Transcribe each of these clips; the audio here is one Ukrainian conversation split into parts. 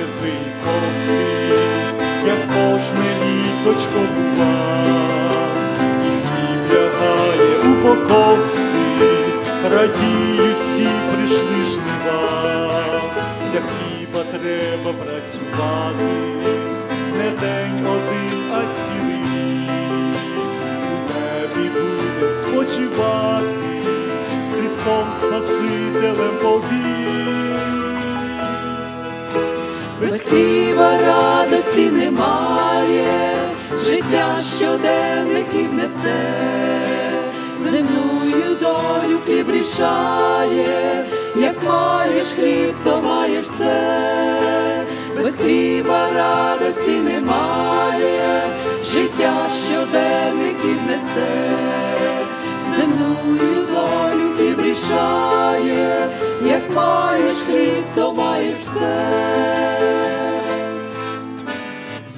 коли звенять серпи й коси, як кожне літочко бува, і хліб лягає у покоси, радіють всі прийшли жнива, для хліба треба працювати, не день один, а цілий. У небі буде спочивати з Христом Спасителем Хліба радості немає, життя щоденних хліб несе, земною долю хліб рішає, як маєш хліб, то маєш все, без хліба радості немає, життя щоденних хліб несе, земною долю хліб рішає, як маєш хліб, то маєш все.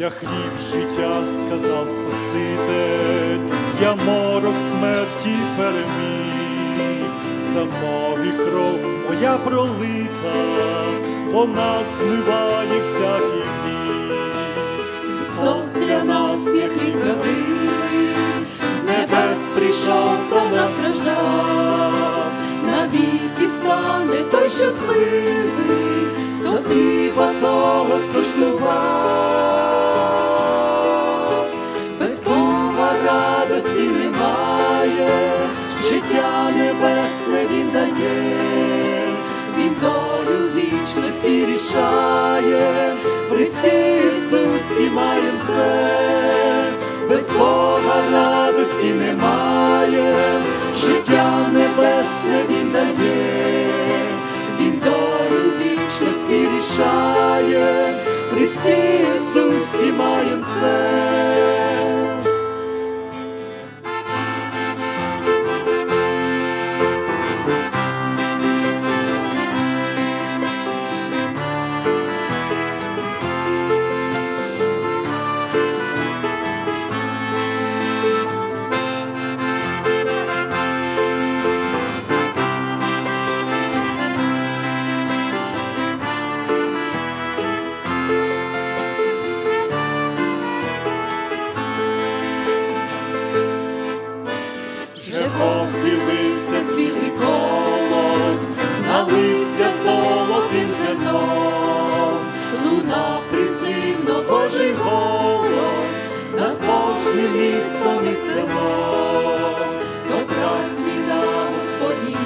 Я хліб життя сказав Спаситель, я морок смерті переміг, за многих кров моя пролита, вона змиває всякий гріх. Христос для нас є хліб правдивий, з небес прийшов, за нас рождав, навіки стане той щасливий, хто хліба того скуштував. Він дає, він долю вічності рішає, Христі Ісусі має все, без Бога налився золотим зерном, луна призивно Божий голос, над кожним містом і селом, до праці на Господній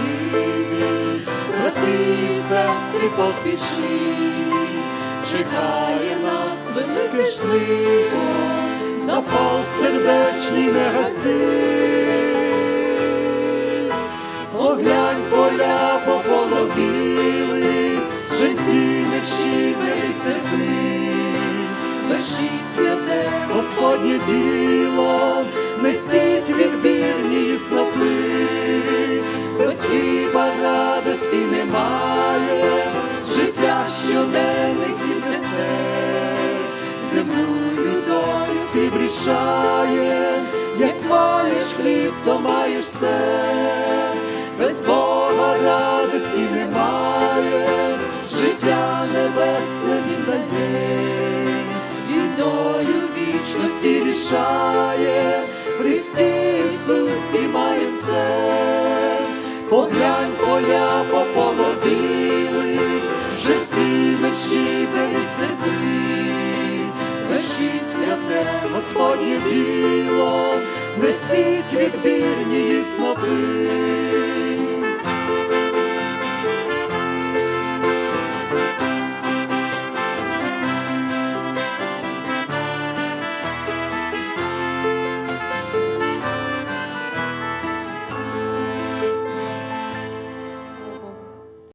брати і сестри поспішіть, чекає нас велике жниво, запал сердечний не гаси. Вершіть святе Господнє діло, несіть відбірні снопи, без хліба радості немає, життя щоденних хліб несе, земною долю хліб рішає, як маєш хліб, то маєш все, без Бога радості немає, життя в Христі Ісусі має все, поглянь поля пополовіли, живці мечі беруть серпи, Вершіть святе Господнє діло, несіть відбірні снопи,